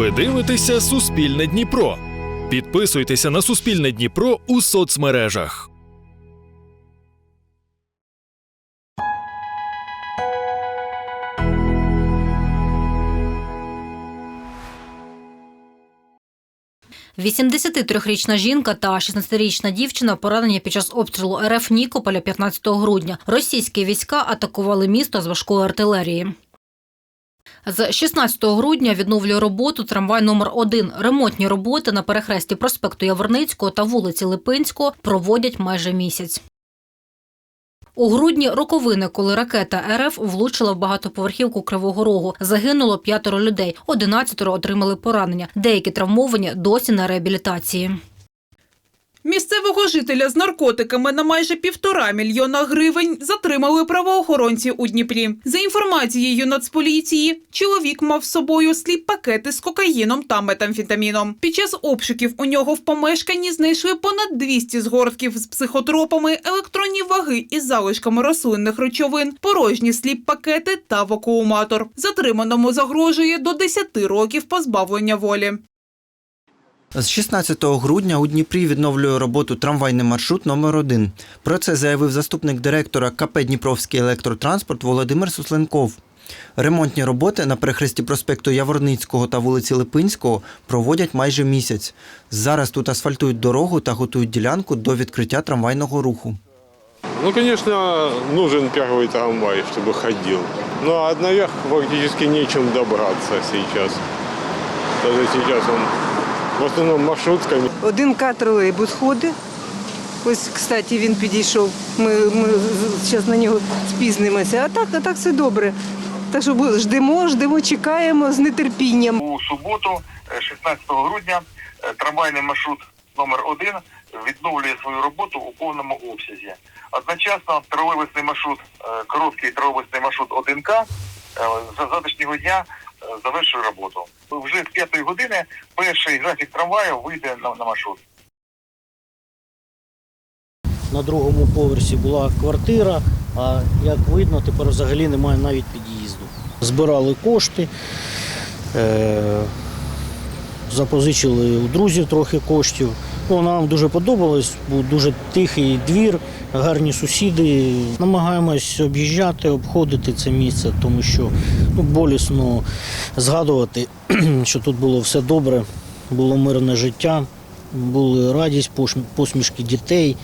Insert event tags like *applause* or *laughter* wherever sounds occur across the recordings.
Ви дивитеся Суспільне Дніпро. Підписуйтеся на Суспільне Дніпро у соцмережах. – 83-річна жінка та 16-річна дівчина поранені під час обстрілу РФ Нікополя 15 грудня. Російські війська атакували місто з важкої артилерії. З 16 грудня відновлює роботу трамвай номер 1 Ремонтні роботи на перехресті проспекту Яворницького та вулиці Липинського проводять майже місяць. У грудні роковини, коли ракета РФ влучила в багатоповерхівку Кривого Рогу. Загинуло п'ятеро людей, 11 отримали поранення. Деякі травмовані досі на реабілітації. Місцевого жителя з наркотиками на майже півтора мільйона гривень затримали правоохоронці у Дніпрі. За інформацією Нацполіції, чоловік мав з собою сліп пакети з кокаїном та метамфетаміном. Під час обшуків у нього в помешканні знайшли понад 200 згортків з психотропами, електронні ваги із залишками рослинних речовин, порожні сліп пакети та вакууматор. Затриманому загрожує до 10 років позбавлення волі. З 16 грудня у Дніпрі відновлює роботу трамвайний маршрут номер 1 Про це заявив заступник директора КП Дніпровський електротранспорт Володимир Сусленков. Ремонтні роботи на перехресті проспекту Яворницького та вулиці Липинського проводять майже місяць. Зараз тут асфальтують дорогу та готують ділянку до відкриття трамвайного руху. Ну, конечно, нужен первый трамвай, чтобы ходил. Ну, а наверх фактически нечем добраться сейчас. Даже сейчас он в основном маршрутками. Один К тролейбус ходить. Ось, кстати, він підійшов. Ми, ми зараз на нього спізнимося. А так, а так все добре. Так що ждемо, ждемо, чекаємо з нетерпінням. У суботу, е, 16 грудня, е, трамвайний маршрут номер 1 відновлює свою роботу у повному обсязі. Одночасно тролейбусний маршрут, е, короткий тролейбусний маршрут 1К е, за завтрашнього дня завершує роботу. Вже з 5 години перший графік трамваю вийде на, на маршрут. На другому поверсі була квартира, а як видно, тепер взагалі немає навіть під'їзду. Збирали кошти, е- запозичили у друзів трохи коштів. Ну, нам дуже подобалось, був дуже тихий двір, гарні сусіди. Намагаємось об'їжджати, обходити це місце, тому що ну, болісно згадувати, *clears throat* що тут було все добре, було мирне життя, були радість, посмішки дітей.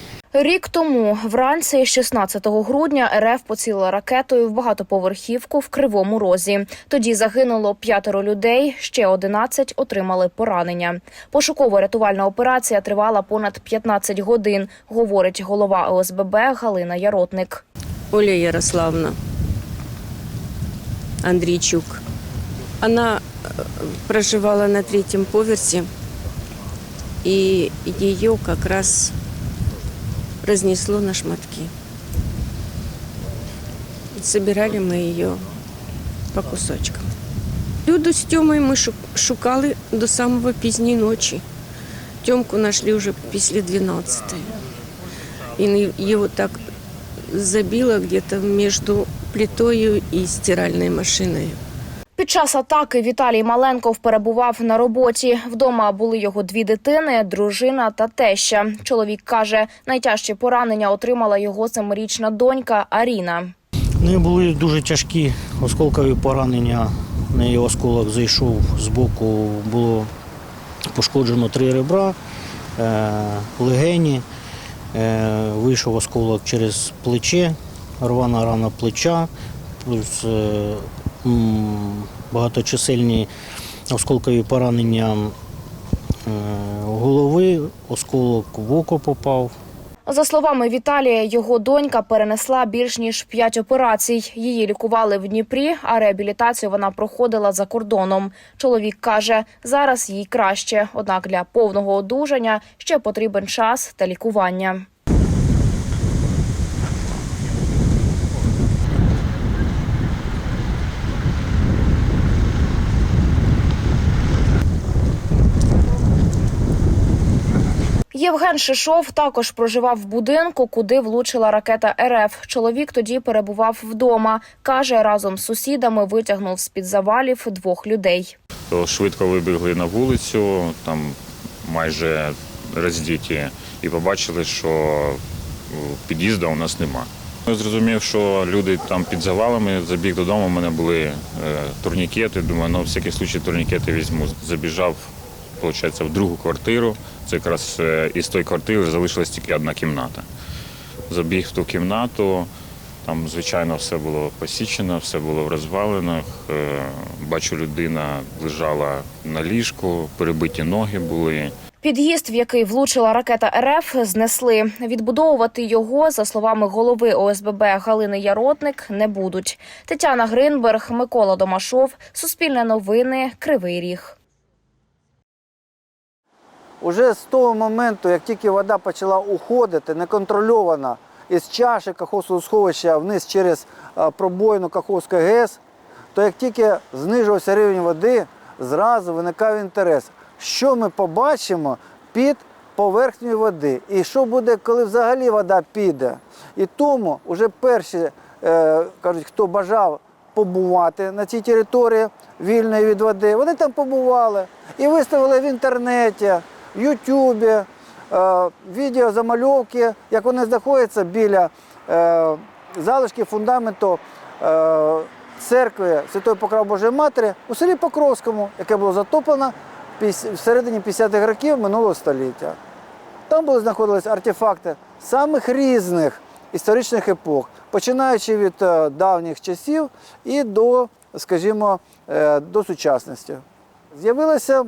Рік тому, вранці 16 грудня, РФ поцілила ракетою в багатоповерхівку в Кривому Розі. Тоді загинуло п'ятеро людей, ще 11 отримали поранення. Пошуково-рятувальна операція тривала понад 15 годин, говорить голова ОСББ Галина Яротник. Оля Ярославна Андрейчук. Она э, проживала на третьем поверсе, и ее как раз разнесло на шматки. Собирали мы ее по кусочкам. Люду з Тьомою ми шу- шукали до самого пізньої ночі. Тьомку знайшли вже після 12 І його так забила где-то между плитою и стиральной машиной. Під час атаки Віталій Маленков перебував на роботі. Вдома були його дві дитини, дружина та теща. Чоловік каже, найтяжчі поранення отримала його семирічна донька Аріна. В неї були дуже тяжкі осколкові поранення. В неї осколок зайшов з боку, було пошкоджено три ребра, е, легені, е, вийшов осколок через плече, рвана рана плеча, плюс е, багаточисельні осколкові поранення е, голови, осколок в око попав. За словами Віталія, його донька перенесла більш ніж п'ять операцій. Її лікували в Дніпрі, а реабілітацію вона проходила за кордоном. Чоловік каже, зараз їй краще, однак для повного одужання ще потрібен час та лікування. Євген Шишов також проживав в будинку, куди влучила ракета РФ. Чоловік тоді перебував вдома. Каже, разом з сусідами витягнув з під завалів двох людей. швидко вибігли на вулицю, там майже роздіті, і побачили, що під'їзду у нас нема. Я зрозумів, що люди там під завалами, забіг додому, у мене були е, турнікети. Думаю, ну, всякий случай турнікети візьму. Забіжав, виходить, в другу квартиру. Це якраз е, із тої квартири залишилась тільки одна кімната. Забіг в ту кімнату, там, звичайно, все було посічено, все було в розвалинах. Е, Бачу, людина лежала на ліжку, перебиті ноги були. Під'їзд, в який влучила ракета РФ, знесли. Відбудовувати його, за словами голови ОСББ Галини Яротник, не будуть. Тетяна Гринберг, Микола Домашов, Суспільне новини, Кривий Ріг. Уже з того моменту, як тільки вода почала уходити неконтрольовано із чаші Каховського сховища вниз через пробоїну Каховської ГЕС, то як тільки знижувався рівень води, зразу виникав інтерес, що ми побачимо під поверхнею води. І що буде, коли взагалі вода піде. І тому вже перші е, кажуть, хто бажав побувати на цій території вільної від води, вони там побували і виставили в інтернеті, в Ютубі, е, відео замальовки, як вони знаходяться біля е, залишки фундаменту е, церкви Святої Покров Божої Матері у селі Покровському, яке було затоплено в середині 50-х років минулого століття. Там були знаходились артефакти самих різних історичних епох, починаючи від давніх часів і до, скажімо, до сучасності. З'явився е,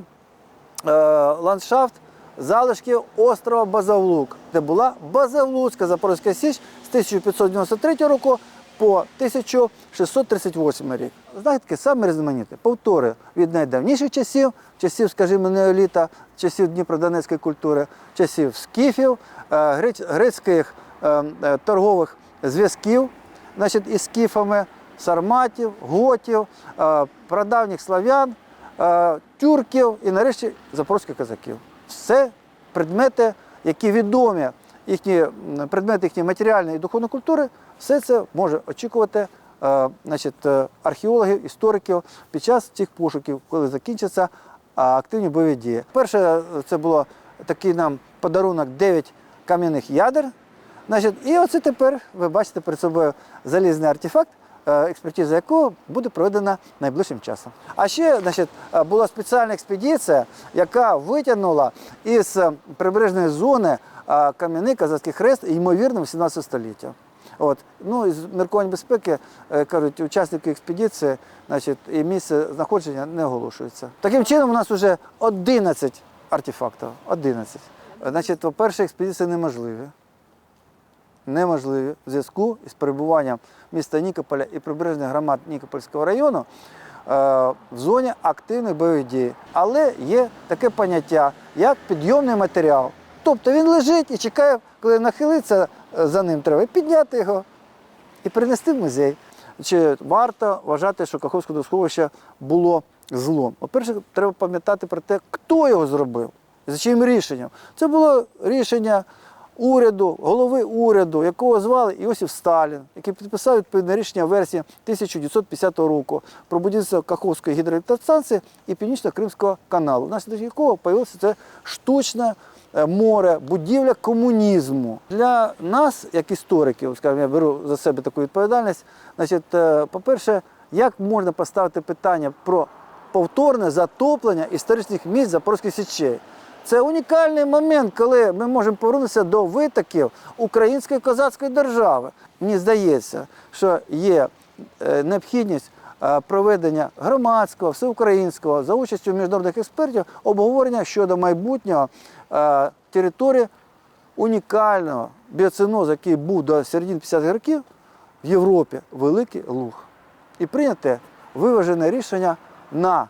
ландшафт залишків острова Базавлук, де була Базавлуцька Запорозька Січ з 1593 року по 1638 рік. Знахідки саме різноманітні. Повтори від найдавніших часів, часів, скажімо, неоліта, часів Дніпродонецької культури, часів скіфів, е, грецьких е, е, торгових зв'язків значить, із скіфами, сарматів, готів, е, прадавніх слав'ян, е, тюрків і нарешті запорозьких козаків. Все предмети, які відомі, їхні предмети їхньої матеріальної і духовної культури, все це може очікувати е, значить, е, археологів, істориків під час цих пошуків, коли закінчаться активні бойові дії. Перше, е, це було такий нам подарунок 9 кам'яних ядер. Значить, і оце тепер ви бачите перед собою залізний артефакт, е, експертиза якого буде проведена найближчим часом. А ще значить, е, була спеціальна експедиція, яка витягнула із е, прибережної зони е, кам'яний казацький хрест, ймовірно, 18 століття. От. Ну, із міркувань безпеки, е, кажуть, учасники експедиції значить, і місце знаходження не оголошується. Таким чином, у нас вже 11 артефактів. 11. Значить, по-перше, експедиції неможливі неможливі в зв'язку із перебуванням міста Нікополя і прибережних громад Нікопольського району е, в зоні активних бойових дій. Але є таке поняття, як підйомний матеріал. Тобто він лежить і чекає, коли нахилиться е, за ним, треба підняти його і принести в музей. Чи варто вважати, що Каховське досховище було злом? По-перше, треба пам'ятати про те, хто його зробив, за чим рішенням. Це було рішення уряду, голови уряду, якого звали Іосиф Сталін, який підписав відповідне рішення версії 1950 року про будівництво Каховської гідроелектростанції і Північно-Кримського каналу, внаслідок якого з'явилося це штучне е, море, будівля комунізму. Для нас, як істориків, скажімо, я беру за себе таку відповідальність, значить, е, по-перше, як можна поставити питання про повторне затоплення історичних місць Запорізьких січей? Це унікальний момент, коли ми можемо повернутися до витоків української козацької держави. Мені здається, що є е, необхідність е, проведення громадського, всеукраїнського за участю міжнародних експертів обговорення щодо майбутнього е, території унікального біоцинозу, який був до середини 50-х років в Європі Великий Луг. І прийняте виважене рішення на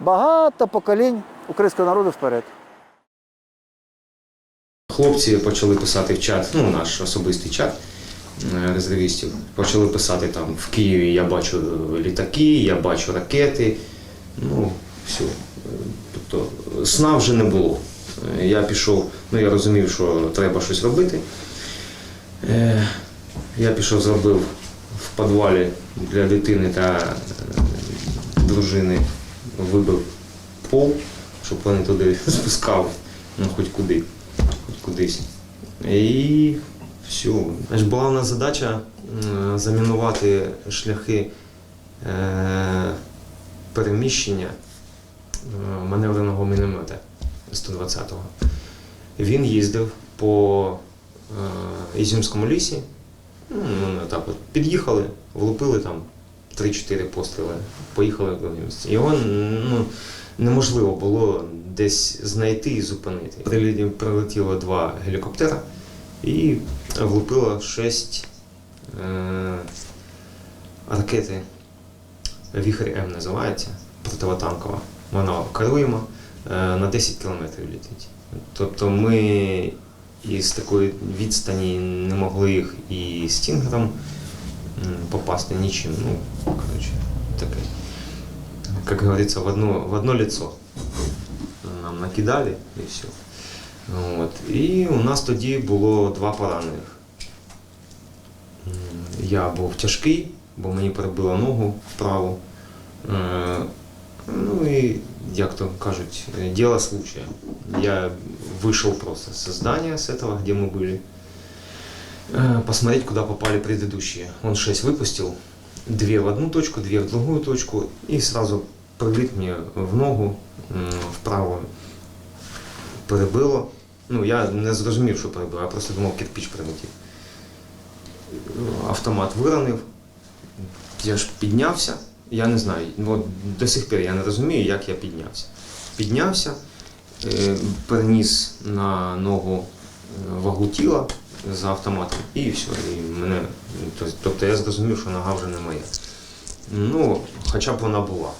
багато поколінь українського народу вперед. Хлопці почали писати в чат, ну наш особистий чат е, резервістів. Почали писати там в Києві я бачу літаки, я бачу ракети. Ну, все. Е, Тобто сна вже не було. Е, Я пішов, ну я розумів, що треба щось робити. Е, Я пішов, зробив в підвалі для дитини та е, дружини вибив пол, щоб вони туди *laughs* спускали, ну хоч куди, хоч кудись. І все. Аж була у нас задача замінувати шляхи е, переміщення е, маневреного міномета 120-го. Він їздив по е, Ізюмському лісі. Ну, так от під'їхали, влупили там 3-4 постріли, поїхали в місце. Його ну, неможливо було десь знайти і зупинити. Прилі- Прилетіло два гелікоптера і влупило 6 е, ракети. Віхрь М називається, противотанкова. Вона керуємо е, на 10 кілометрів літить. Тобто ми із такої відстані не могли їх і стінгером попасти нічим. Ну, коротше, таке. Как говорится, в одно, в одно лицо нам накидали і все. От. І у нас тоді було два поранених. М, Я був тяжкий, бо мені перебило ногу вправу. Е, Ну и, як то кажуть, э, дело случая. Я вышел просто со здания, с этого, где мы были, э, посмотреть, куда попали предыдущие. Он 6 выпустил, две в одну точку, две в другую точку, и сразу прилит мне в ногу, м, вправо перебило. Ну, я не зрозумів, що перебило, я просто думав, кирпич прилетів. Автомат виронив, я ж піднявся. Я не знаю, ну, от до сих пір я не розумію, як я піднявся. Піднявся, е, переніс на ногу е, вагу тіла за автоматом і все. І мене, тобто- я зрозумів, що нога вже не моя. Ну, хоча б вона була.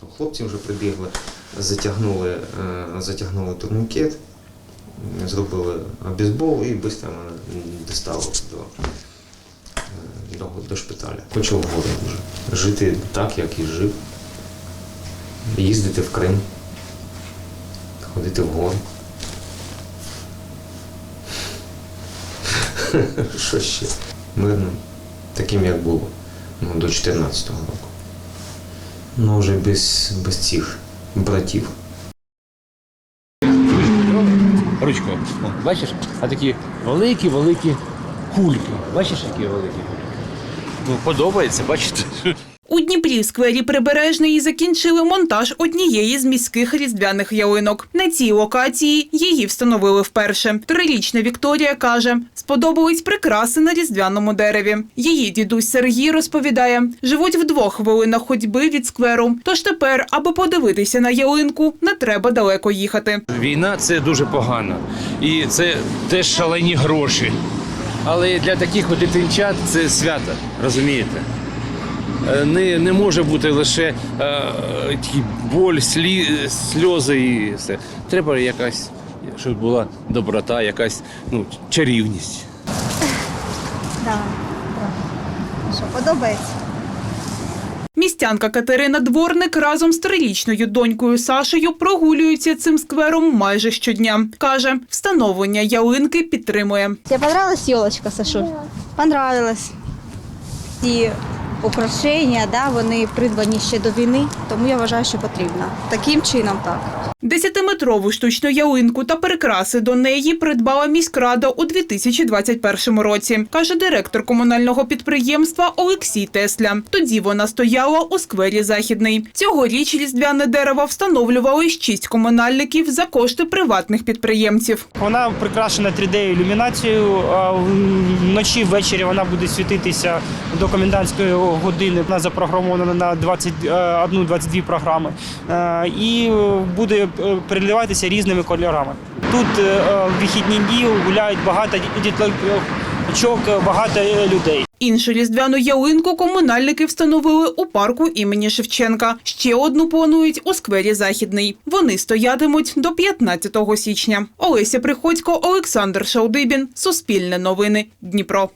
То хлопці вже прибігли, затягнули, е, затягнули турнікет, зробили бейсбол і швидко мене доставили до до, до шпиталя. Хочу в гори. Жити так, як і жив. Їздити в Крим. Ходити в гори. *laughs* Що ще? Мирним. Таким, як було. Ну, до 14-го року. Ну, вже без, без цих братів. Ручку. О, бачиш? А такі великі-великі кульки. Бачиш, які великі? Ну, подобається, бачите? У Дніпрі в сквері Прибережної закінчили монтаж однієї з міських різдвяних ялинок. На цій локації її встановили вперше. Трирічна Вікторія каже, сподобались прикраси на різдвяному дереві. Її дідусь Сергій розповідає, живуть в двох хвилинах ходьби від скверу. Тож тепер, аби подивитися на ялинку, не треба далеко їхати. Війна це дуже погано. І це теж шалені гроші. Але для таких дитинчат це свято, розумієте? Е, Не, не може бути лише е, боль, слі, сльози і все. Треба якась, щоб була доброта, якась ну, чарівність. Так, Що подобається? Містянка Катерина Дворник разом з трирічною донькою Сашею прогулюється цим сквером майже щодня. Каже, встановлення ялинки підтримує. Тебе понравилась елочка, Сашуль? Понравилась. Ці украшення, да, вони придбані ще до війни, тому я вважаю, що потрібно. Таким чином так. Десятиметрову штучну ялинку та прикраси до неї придбала міськрада у 2021 році, каже директор комунального підприємства Олексій Тесля. Тоді вона стояла у сквері Західний. Цьогоріч різдвяне дерево встановлювали шість комунальників за кошти приватних підприємців. Вона прикрашена 3D-ілюмінацією. Вночі ввечері вона буде світитися до комендантської години. Вона запрограмована на 21-22 програми. Е, І буде е, переливатися різними кольорами. Тут е, в вихідні дні гуляють багато діточок, багато е, людей. Іншу різдвяну ялинку комунальники встановили у парку імені Шевченка. Ще одну планують у сквері Західний. Вони стоятимуть до 15 січня. Олеся Приходько, Олександр Шалдибін. Суспільне новини. Дніпро.